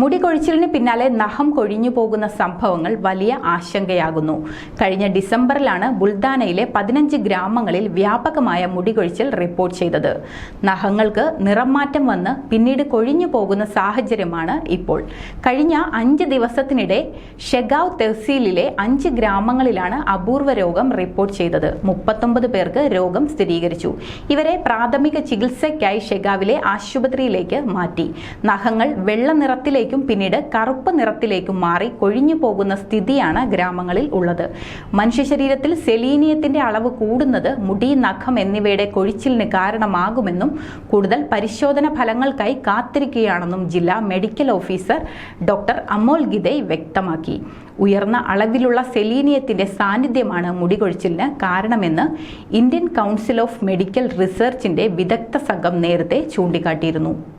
മുടി കൊഴിച്ചിലിന് പിന്നാലെ നഖം കൊഴിഞ്ഞു പോകുന്ന സംഭവങ്ങൾ വലിയ ആശങ്കയാകുന്നു. കഴിഞ്ഞ ഡിസംബറിലാണ് ബുൾദാനയിലെ പതിനഞ്ച് ഗ്രാമങ്ങളിൽ വ്യാപകമായ മുടി കൊഴിച്ചിൽ റിപ്പോർട്ട് ചെയ്തത്. നഖങ്ങൾക്ക് നിറം മാറ്റം വന്ന് പിന്നീട് കൊഴിഞ്ഞു പോകുന്ന സാഹചര്യമാണ് ഇപ്പോൾ. കഴിഞ്ഞ അഞ്ച് ദിവസത്തിനിടെ ഷെഗാവ് തെഹ്സീലിലെ അഞ്ച് ഗ്രാമങ്ങളിലാണ് അപൂർവ രോഗം റിപ്പോർട്ട് ചെയ്തത്. മുപ്പത്തൊമ്പത് പേർക്ക് രോഗം സ്ഥിരീകരിച്ചു. ഇവരെ പ്രാഥമിക ചികിത്സയ്ക്കായി ഷെഗാവിലെ ആശുപത്രിയിലേക്ക് മാറ്റി. നഖങ്ങൾ വെള്ള നിറത്തിലേക്കും പിന്നീട് കറുപ്പ് നിറത്തിലേക്കും മാറി കൊഴിഞ്ഞു പോകുന്ന സ്ഥിതിയാണ് ഗ്രാമങ്ങളിൽ ഉള്ളത്. മനുഷ്യ ശരീരത്തിൽ സെലീനിയത്തിന്റെ അളവ് കൂടുന്നത് മുടി നഖം എന്നിവയുടെ കൊഴിച്ചിലിന് കാരണമാകുമെന്നും കൂടുതൽ പരിശോധന ഫലങ്ങൾക്കായി കാത്തിരിക്കുകയാണെന്നും ജില്ലാ medical officer doctor Amol Gidai വ്യക്തമാക്കി. ഉയർന്ന അളവിലുള്ള സെലീനിയത്തിന്റെ സാന്നിധ്യമാണ് മുടികൊഴിച്ചിലിന് കാരണമെന്ന് ഇന്ത്യൻ കൗൺസിൽ ഓഫ് മെഡിക്കൽ റിസർച്ചിന്റെ വിദഗ്ധ സംഘം നേരത്തെ ചൂണ്ടിക്കാട്ടിയിരുന്നു.